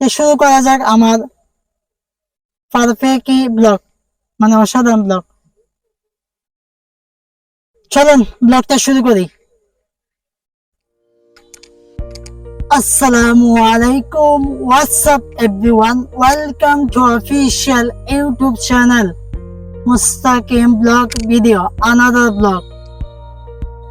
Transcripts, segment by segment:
শুরু করা যাক আমার পারফেক্টই ব্লগ মানে অসাধারণ ব্লগ চলুন ব্লগটা শুরু করি। আসসালামু আলাইকুম what's up everyone welcome to official YouTube channel Mustakim blog video another blog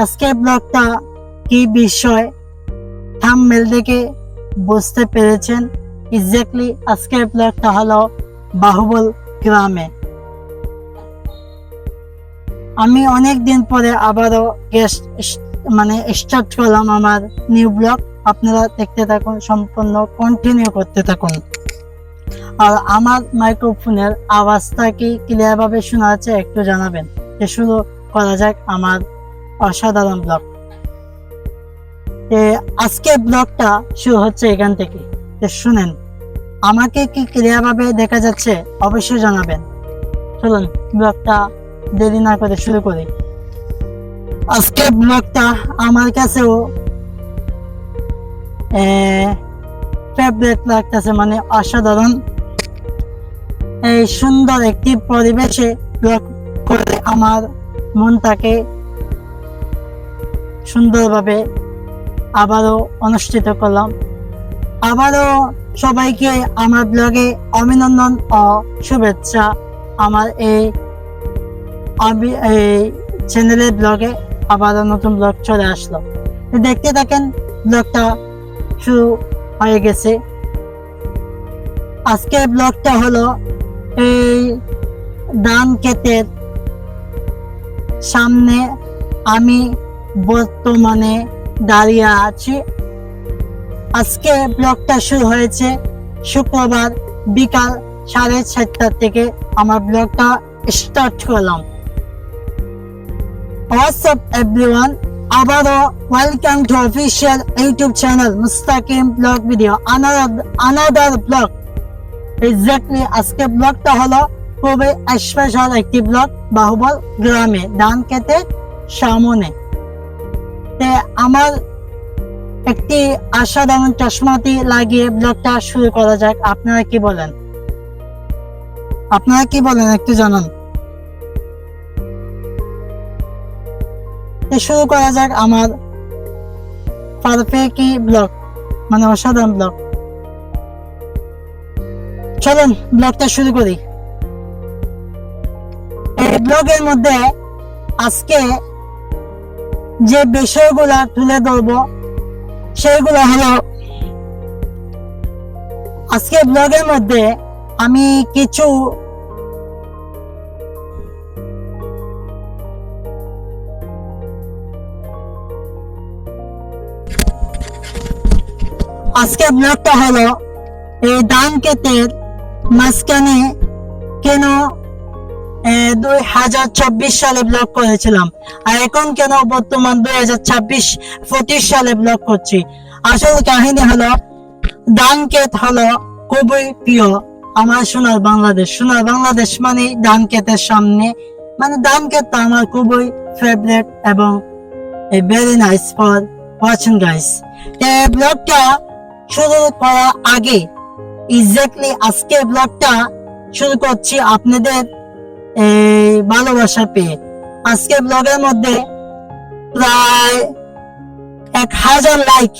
আজকের ব্লগটা কি বিষয়? থাম্বনেল দেখে বুঝতে পেরেছেন? এক্স্যাক্টলি আজকের ব্লগটা হলো বাহুবল গ্রামে। আমি অনেক দিন পরে আবারও গেস্ট মানে স্টার্ট করলাম আমার নিউ ব্লগ আপনারা দেখতে থাকুন, সম্পূর্ণ কন্টিনিউ করতে থাকুন। আর আমার মাইক্রোফোনের আওয়াজটা কি ক্লিয়ার ভাবে শোনা যাচ্ছে একটু জানাবেন। যে শুরু করা যাক আমার অসাধারণ ব্লগ আজকে ব্লগটা শুরু হচ্ছে এখান থেকে। শুনেন। আমাকে কি ক্লিয়ার ভাবে দেখা যাচ্ছে, অবশ্যই জানাবেন। চলুন, ব্লগটা দেরি না করে শুরু করি। আজকে ব্লগটা আমার কাছেও ফেভারিট লাগতেছে মানে অসাধারণ। এই সুন্দর একটি পরিবেশে ব্লগ করে আমার মনটাকে সুন্দরভাবে আবারও অনুষ্ঠিত করলাম। আবারও সবাইকে আমার ব্লগে অভিনন্দন ও শুভেচ্ছা। আমার এই আমি এই চ্যানেলের ব্লগে আবার নতুন ব্লগ চলে আসলো। দেখতে থাকেন ব্লগটা শুরু হয়ে গেছে। আজকের ব্লগটা হলো এই ধান ক্ষেতের সামনে আমি বর্তমানে দাঁড়িয়ে আছি। আজকে ব্লগটা শুরু হয়েছে শুক্রবার বিকাল সাড়ে চারটা থেকে আমার ব্লগটা স্টার্ট করলাম। হোয়াটসঅ্যাপ এভরিওয়ান আবারও welcome to official YouTube channel Mustakim blog video another blog exactly আজকে ব্লগটা হলো খুবই স্পেশাল একটি ব্লগ বাহুবল গ্রামে ধান খেতে সামনে আমার একটি অসাধারণ চশমাটি লাগিয়ে ব্লগটা শুরু করা যাক। আপনারা কি বলেন? আপনারা কি বলেন একটু জানান। শুরু করা যাক আমার পারফেক্টই ব্লগ মানে অসাধারণ ব্লগ চলুন ব্লগটা শুরু করি। এই ব্লগের মধ্যে আজকে যে বিষয়গুলা তুলে ধরবো সেগুলো হলো আজকে ব্লগের মধ্যে আমি কিছু আজকে ব্লগটা হলো, এই ধান ক্ষেতের মাঝখানে কেন দুই হাজার চব্বিশ সালে ব্লগ করেছিলাম। আর এখন কেন বর্তমান দুই হাজার ছাব্বিশ, পঁচিশ সালে ব্লগ করছি? আসল কাহিনী হলো ধান ক্ষেত হলো খুবই প্রিয়। আমার সোনার বাংলাদেশ। সোনার বাংলাদেশ মানে ধান ক্ষেতের সামনে। মানে ধান আমার খুবই ফেভারিট এবং very nice for watching guys ব্লগটা শুরু করার আগে এক্স্যাক্টলি আজকে ব্লগটা শুরু করছি আপনাদের এই ভালোবাসা পেয়ে। আজকে ব্লগের মধ্যে প্রায় এক হাজার লাইক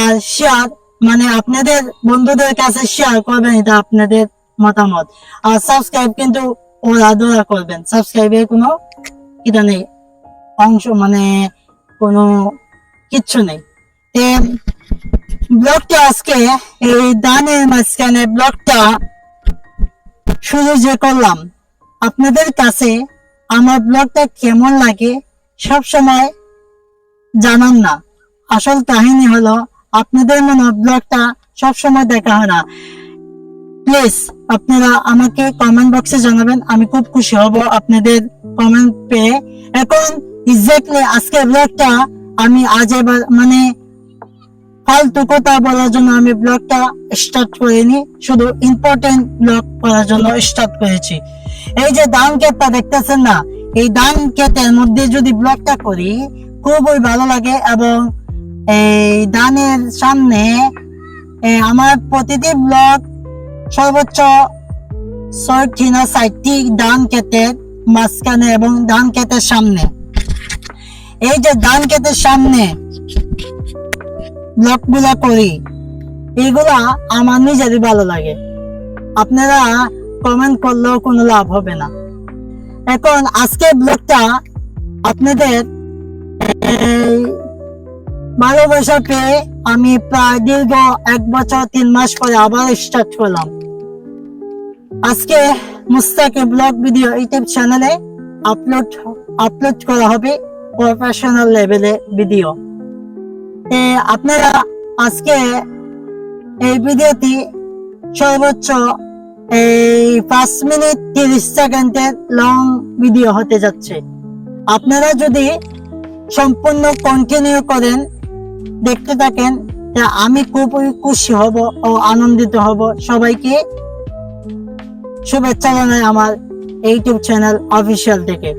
আর শেয়ার মানে আপনাদের বন্ধুদের কাছে শেয়ার করবেন, এটা আপনাদের মতামত। আর সাবস্ক্রাইব কিন্তু ওরা দোয়া করবেন। সাবস্ক্রাইবের কোনো এটা নেই। অংশ মানে কোনো কিচ্ছু নেই। ব্লগটা আজকে, এই দানের মাঝখানে ব্লগটা শুরু যে করলাম আপনাদের কাছে আমার ব্লগটা কেমন লাগে সব সময় জানান না। আসল কাহিনী হলো, আপনাদের মনে ব্লগটা সব সময় দেখা হয় না। প্লিজ আপনারা আমাকে কমেন্ট বক্সে জানাবেন, আমি খুব খুশি হব আপনাদের কমেন্ট পেয়ে। এখন এক্স্যাক্টলি আজকের ব্লগটা আমি আজ এবার মানে ফালতু কথা বলার জন্য আমি ব্লগটা স্টার্ট করিনি, শুধু ইম্পর্টেন্ট ব্লগ করার জন্য স্টার্ট করেছি। এই যে ধান ক্ষেতটা দেখতেছেন না, এই ধান ক্ষেতের মধ্যে যদি ব্লগটা করি, খুবই ভালো লাগে এবং এই ধানের সামনে আমার প্রতিটি ব্লক সর্বোচ্চ ছয়টি না সাতটি ধান ক্ষেতের মাঝখানে এবং ধান ক্ষেতের সামনে। এই যে ধান ক্ষেতের সামনে ব্লগগুলা করি, এগুলা আমার নিজেরই ভালো লাগে। আপনারা কমেন্ট করলেও কোনো লাভ হবে না। এখন আজকে ব্লগটা আপনাদের ভালোবাসা পেয়ে আমি প্রায় দীর্ঘ এক বছর তিন মাস পরে আবার স্টার্ট করলাম। আজকে মুস্তাকে ব্লগ ভিডিও ইউটিউব চ্যানেলে আপলোড আপলোড করা হবে প্রফেশনাল লেভেলে ভিডিও আপনারা আজকে এই ভিডিওটি সর্বোচ্চ এই পাঁচ মিনিট তিরিশ সেকেন্ডের লং ভিডিও হতে যাচ্ছে। আপনারা যদি সম্পূর্ণ কন্টিনিউ করেন, দেখতে থাকেন তা আমি খুবই খুশি হব ও আনন্দিত হব। সবাইকে শুভেচ্ছা জানাই আমার ইউটিউব চ্যানেল অফিসিয়াল থেকে।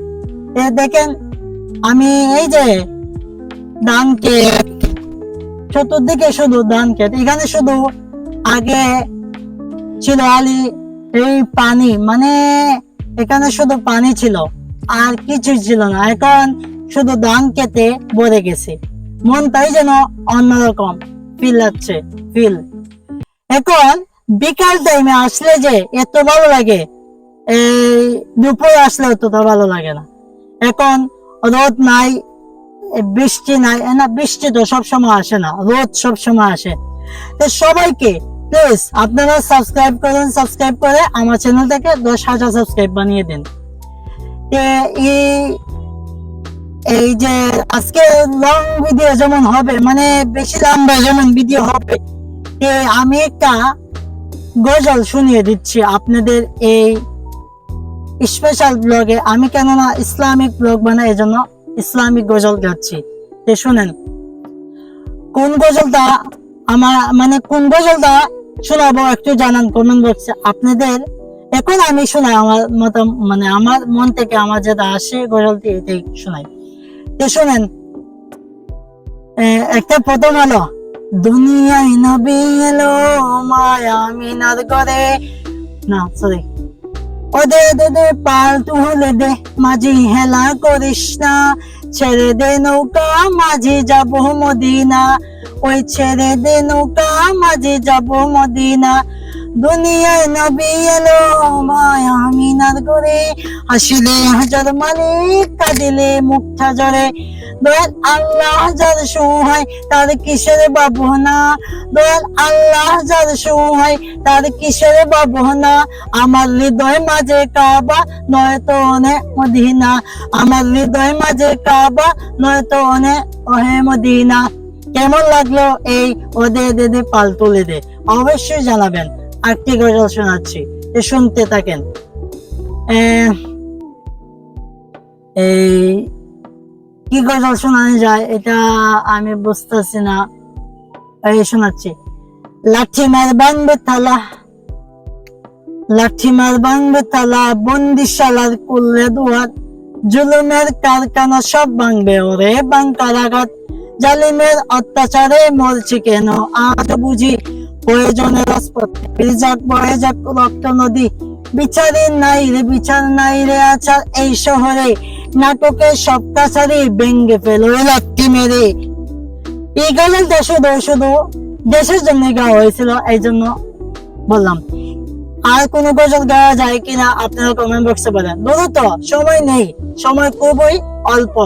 দেখেন, আমি এই যে ধান ক্ষেত, চতুর্দিকে শুধু ধান ক্ষেত, এখানে শুধু আগে ছিল আলি এই পানি মানে এখানে শুধু পানি ছিল, আর কিছুই ছিল না। এখন শুধু ধান কেটে ভরে গেছে। মনটাই যেন অন্যরকম ফিল লাগছে ফিল এখন বিকাল টাইমে আসলে যে এত ভালো লাগে, এই দুপুরে আসলে অতটা ভালো লাগে না। এখন রোদ নাই, বৃষ্টি নাই, না, বৃষ্টি তো সবসময় আসে না, রোদ সবসময় আসে। তো সবাইকে প্লিজ আপনারা সাবস্ক্রাইব করেন সাবস্ক্রাইব করে আমার চ্যানেলটাকে দশ হাজার সাবস্ক্রাইব বানিয়ে দিন। এই এই যে আজকে লং ভিডিও যেমন হবে মানে বেশি লম্বা যেমন ভিডিও হবে আমি একটা গজল শুনিয়ে দিচ্ছি আপনাদের এই স্পেশাল ব্লগে আমি কেননা ইসলামিক ব্লগ বানাই, এজন্য ইসলামিক গজল গাচ্ছি। শুনেন। কোন গজলটা আমার মানে কোন গজলটা শোনাবো একটু জানান কমেন্ট বক্সে আপনাদের, এখন আমি শোনাই, আমার মত মানে আমার মন থেকে আমার যেটা আসে এটাই শোনাই। তো শোনেন একটা প্রথম হলো দুনিয়ায় নবী এলো মায়া মিনার করে না সরি ওদে দে দে পাল্টু হলে দে, মাঝি হেলা করিস না। ছেড়ে দে নৌকা, মাঝি যাব মদিনা। ওই ছেড়ে দে নৌকা, মাঝি যাব মদিনা। দুনিয়ায় নবী এলো মায়া মিনার করে হাসিলে হাজার মালিক, কাঁদিলে মুখটা জরে দয়াল আল্লাহ যার সহায়, তার কিসের বাবনা দয়াল আল্লাহ যার সহায়, তার কিসের বাবনা আমার হৃদয় মাঝে কাবা নয়তো অনে মদিনা। আমার হৃদয় মাঝে কাবা নয়তো অনে ওহে মদিনা। কেমন লাগল এই ওদে দে দে পাল তুলে দে? অবশ্যই জানাবেন। আরেকটি গজল শোনাচ্ছি? শুনতে থাকেন। এই কি গজল শোনানো যায় এটা আমি বুঝতেছি না। এই শোনাচ্ছি। লাঠি মার বানবে থালা লাঠি মার বানবে থালা বন্দিশালার কুললে দুয়ার, জুলুমের কারখানা সব ভাঙবে ওরে বাঙ্কারাঘাত জালিমের অত্যাচারে মরছি কেন? আজ বুঝি প্রয়োজনে রাজপথে যাক, বয়ে যাক রক্ত নদী। বিচারে নাই রে, বিচার নাই রে আচার এই শহরে। নাটকের সব কাছারি ভেঙ্গে ফেলো লাত্তি মেরে। এই গজলটা শুধু শুধু দেশের জন্য গাওয়া হয়েছিল, এই জন্য বললাম। আর কোন গজল গাওয়া যায় কিনা আপনারা কমেন্ট বক্সে বলেন। বলো তো, সময় নেই, সময় খুবই অল্প।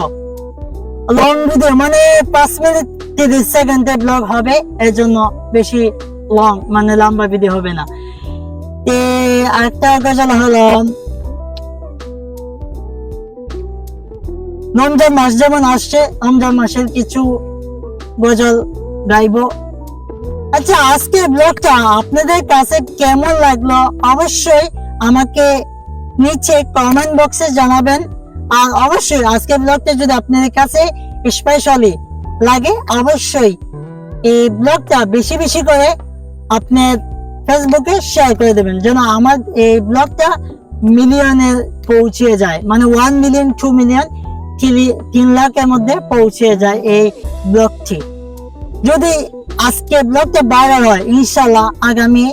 লং ভিডিও মানে পাঁচ মিনিট তিরিশ সেকেন্ডের ব্লগ হবে, এর জন্য বেশি লং মানে লম্বা ভিডিও হবে না। আরেকটা গজল হলো রমজান মাস যেমন আসছে রমজান মাসের কিছু গজল গাইবো। আচ্ছা আজকে ব্লগটা আপনাদের কাছে কেমন লাগল? অবশ্যই আমাকে নিচে কমেন্ট বক্সে জানাবেন। আর অবশ্যই আজকে ব্লগটা যদি আপনাদের কাছে স্পেশালি লাগে, অবশ্যই এই ব্লগটা বেশি বেশি করে আপনার ফেসবুকে শেয়ার করে দেবেন, যেন আমার এই ব্লগটা মিলিয়নে পৌঁছে যায়। মানে ওয়ান মিলিয়ন টু মিলিয়ন তিন লাখের মধ্যে পৌঁছে যায় এই ব্লগটি যদি আজকে ব্লগটা ভাইরাল হয় ইনশাল্লাহ আগামী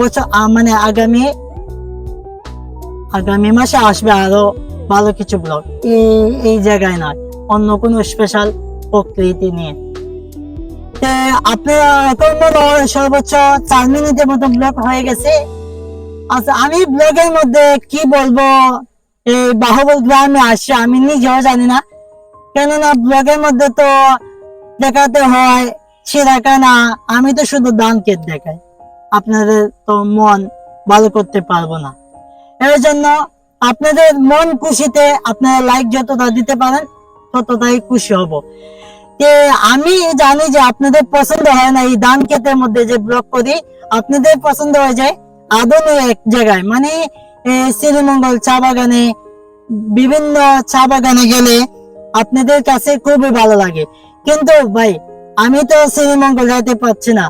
বছর মানে আগামী আগামী মাসে আসবে আরও ভালো কিছু ব্লগ এই এই জায়গায় নয়, অন্য কোনো স্পেশাল প্রকৃতি নিয়ে। আপনারা এখন সর্বোচ্চ চার মিনিটের মতো ব্লগ হয়ে গেছে। আচ্ছা আমি ব্লগের মধ্যে কি বলব? বাহুবল গ্রামে আসছে আমি নিজেও জানি না। কেননা ব্লগের মধ্যে তো দেখাতে হয় ছিড়াকানা আমি তো শুধু দান কেট দেখাই। আপনাদের তো মন ভালো করতে পারব না। এর জন্য আপনাদের মন খুশিতে আপনারা লাইক যতটা দিতে পারেন, ততটাই খুশি হব। যে আমি জানি যে আপনাদের পছন্দ হয় না এই ধান ক্ষেতের মধ্যে যে ব্লগ করি, আপনাদের পছন্দ হয়ে যায় আদমে এক জায়গায়। মানে শ্রীমঙ্গল চা বাগানে, বিভিন্ন চা বাগানে গেলে আপনাদের কাছে খুবই ভালো লাগে। কিন্তু ভাই, আমি তো শ্রীমঙ্গল যাইতে পারছি না।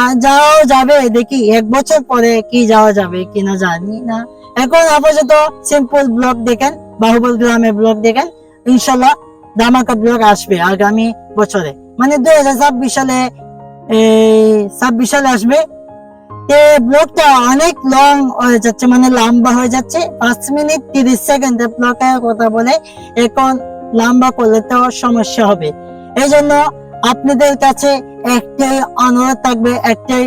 আর যাওয়া যাবে, দেখি এক বছর পরে কি যাওয়া যাবে কিনা জানি না। এখন আপাতত সিম্পল ব্লগ দেখেন, বাহুবল গ্রামের ব্লগ দেখেন, ইনশাল্লাহ ধামাকা ব্লগ আসবে আগামী বছরে। মানে দুই হাজার ছাব্বিশ সালে, এই ছাব্বিশ সালে আসবে এই ব্লগটা অনেক লং হয়ে যাচ্ছে মানে লম্বা হয়ে যাচ্ছে। পাঁচ মিনিট তিরিশ সেকেন্ডে কথা বলে এখন লম্বা করলে তো সমস্যা হবে। এই জন্য আপনাদের কাছে একটাই অনুরোধ থাকবে, একটাই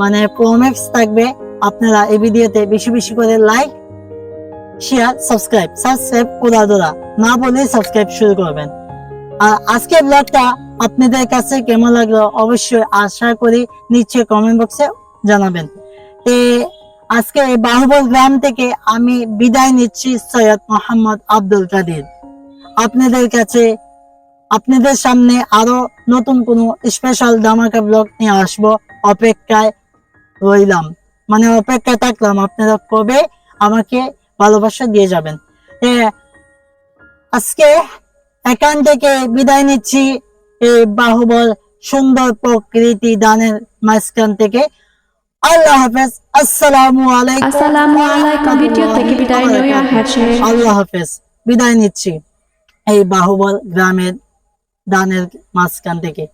মানে থাকবে, আপনারা এই ভিডিওতে বেশি বেশি করে লাইক শেয়ার সাবস্ক্রাইব সাবস্ক্রাইব না বলে সাবস্ক্রাইব শুরু করবেন। আর আজকের ব্লগটা আপনাদের কাছে কেমন লাগল অবশ্যই আশা করি নিচে কমেন্ট বক্সে জানাবেন। তে আজকে বাহুবল গ্রাম থেকে আমি বিদায় নিচ্ছি সৈয়দ মোহাম্মদ আব্দুল কাদের। আপনাদের কাছে, আপনাদের সামনে আরও নতুন কোনো স্পেশাল ধামাকা ব্লগ নিয়ে আসব। অপেক্ষায় রইলাম। মানে অপেক্ষায় থাকলাম, আপনারা কবে আমাকে ভালোবাসা দিয়ে যাবেন। আজকে এখান থেকে বিদায় নিচ্ছি এই বাহুবল সুন্দর প্রকৃতি দানের মাঝখান থেকে। আল্লাহ হাফেজ আসসালামু আলাইকুম। আসসালামু আলাইকুম ভিডিও থেকে বিদায় নেওয়া হয়েছে। আল্লাহ হাফেজ বিদায় নিচ্ছি। এই বাহুবল গ্রামের দানের মাঝখান থেকে।